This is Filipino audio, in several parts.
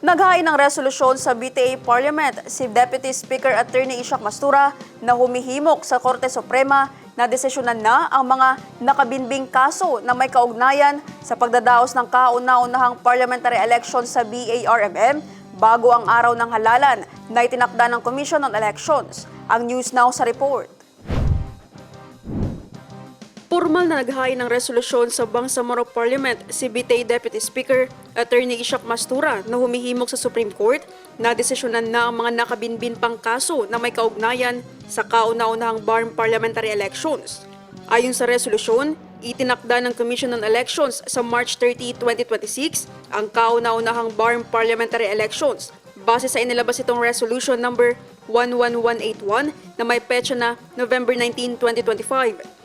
Naghain ng resolusyon sa BTA Parliament si Deputy Speaker Attorney Ishak Mastura na humihimok sa Korte Suprema na desisyonan na ang mga nakabinbing kaso na may kaugnayan sa pagdadaos ng kauna-unahang parliamentary election sa BARMM bago ang araw ng halalan na itinakda ng Commission on Elections. Ang News Now sa report. Formal na naghain ng resolusyon sa Bangsamoro Parliament si BTA Deputy Speaker Attorney Ishak Mastura na humihimok sa Supreme Court na desisyonan na ang mga nakabinbin pang kaso na may kaugnayan sa kauna-unahang BARM parliamentary elections. Ayon sa resolusyon, itinakda ng Commission on Elections sa March 30, 2026 ang kauna-unahang BARM parliamentary elections base sa inilabas itong resolution number 11181 na may petsa na November 19, 2025.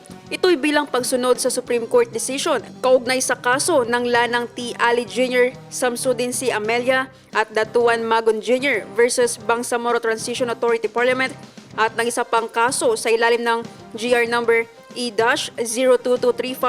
Ito'y bilang pagsunod sa Supreme Court decision kaugnay sa kaso ng Lanang T. Ali Jr., Samsudin C. Amelia at Datuan Magon Jr. versus Bangsamoro Transition Authority Parliament at ng isa pang kaso sa ilalim ng GR number E-02235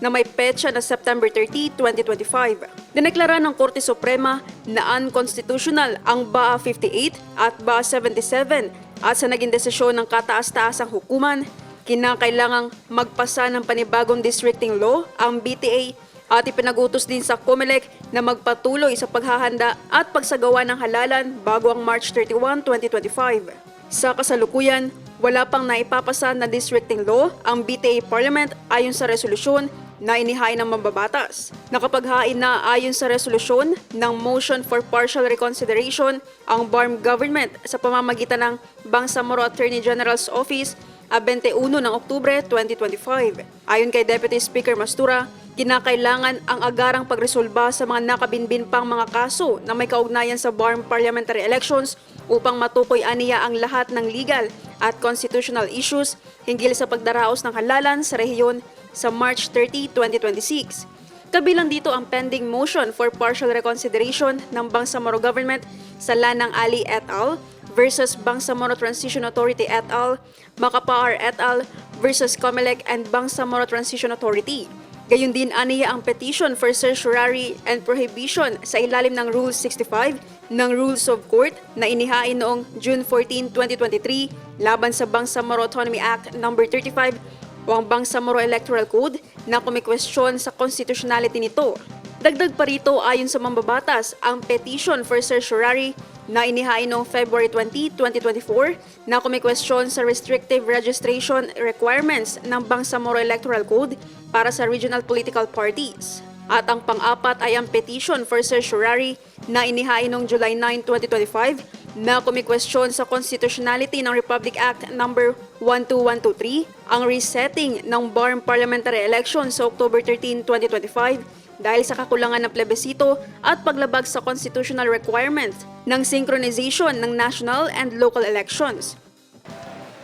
na may petsa na September 30, 2025. Dineklara ng Korte Suprema na unconstitutional ang BA 58 at BA 77 at sa naging desisyon ng kataas-taasang hukuman, kinakailangang magpasa ng panibagong districting law ang BTA at ipinagutos din sa COMELEC na magpatuloy sa paghahanda at pagsagawa ng halalan bago ang March 31, 2025. Sa kasalukuyan, wala pang naipapasa na districting law ang BTA Parliament ayon sa resolusyon na inihain ng mambabatas. Nakapaghain na ayon sa resolusyon ng motion for partial reconsideration ang BARM government sa pamamagitan ng Bangsamoro Attorney General's Office a 21 ng Oktubre 2025. Ayon kay Deputy Speaker Mastura, kinakailangan ang agarang pagresolba sa mga nakabinbin pang mga kaso na may kaugnayan sa BARM parliamentary elections upang matukoy aniya ang lahat ng legal at constitutional issues hinggil sa pagdaraos ng halalan sa rehiyon sa March 30, 2026. Kabilang dito ang pending motion for partial reconsideration ng Bangsamoro government sa Lanang Ali et al. Versus Bangsamoro Transition Authority et al., Macapar et al. versus Comelec and Bangsamoro Transition Authority. Gayun din aniya ang petition for certiorari and prohibition sa ilalim ng Rule 65 ng Rules of Court na inihain noong June 14, 2023 laban sa Bangsamoro Autonomy Act No. 35 o ang Bangsamoro Electoral Code na kumikwestiyon sa constitutionality nito. Dagdag pa rito ayon sa mambabatas ang petition for certiorari na inihain noong February 20, 2024 na kumikwestiyon sa restrictive registration requirements ng Bangsamoro Electoral Code para sa regional political parties. At ang pang-apat ay ang petition for certiorari na inihain noong July 9, 2025 na kumikwestiyon sa constitutionality ng Republic Act No. 12123, ang resetting ng BARM parliamentary election sa October 13, 2025 dahil sa kakulangan ng plebisito at paglabag sa constitutional requirements ng synchronization ng national and local elections.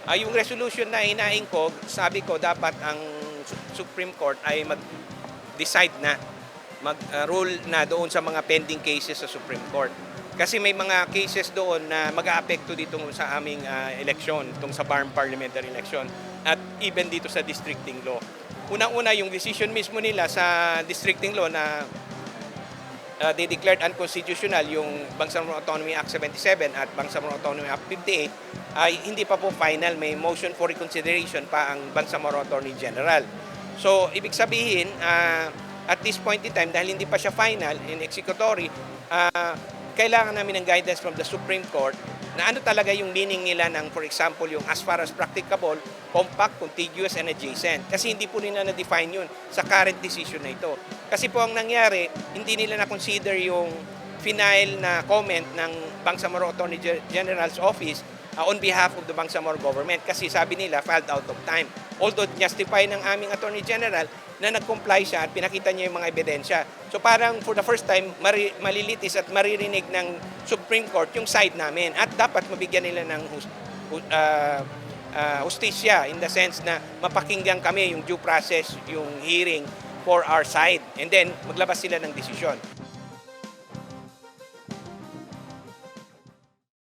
Ah, yung resolution na hinaing ko, sabi ko dapat ang Su- Supreme Court ay mag-decide na, mag-rule na doon sa mga pending cases sa Supreme Court. Kasi may mga cases doon na mag-aapekto dito sa aming ah, eleksyon, itong sa parliamentary election, at even dito sa districting law. Unang-una, yung decision mismo nila sa districting law na uh, they declared unconstitutional yung Bangsamoro Autonomy Act 77 at Bangsamoro Autonomy Act 58 ay hindi pa po final. May motion for reconsideration pa ang Bangsamoro Attorney General. So, ibig sabihin, uh, at this point in time, dahil hindi pa siya final in executory, uh, kailangan namin ng guidance from the Supreme Court na ano talaga yung meaning nila ng, for example, yung as far as practicable, compact, contiguous, and adjacent. Kasi hindi po nila na-define yun sa current decision na ito. Kasi po ang nangyari, hindi nila na-consider yung final na comment ng Bangsamoro Attorney General's Office uh, on behalf of the Bangsamoro government kasi sabi nila filed out of time. Although justify ng aming Attorney General na nag-comply siya at pinakita niya yung mga ebidensya. So parang for the first time, mari- malilitis at maririnig ng Supreme Court yung side namin at dapat mabigyan nila ng hus- hu- uh, uh, hustisya in the sense na mapakinggan kami yung due process, yung hearing for our side and then maglabas sila ng desisyon.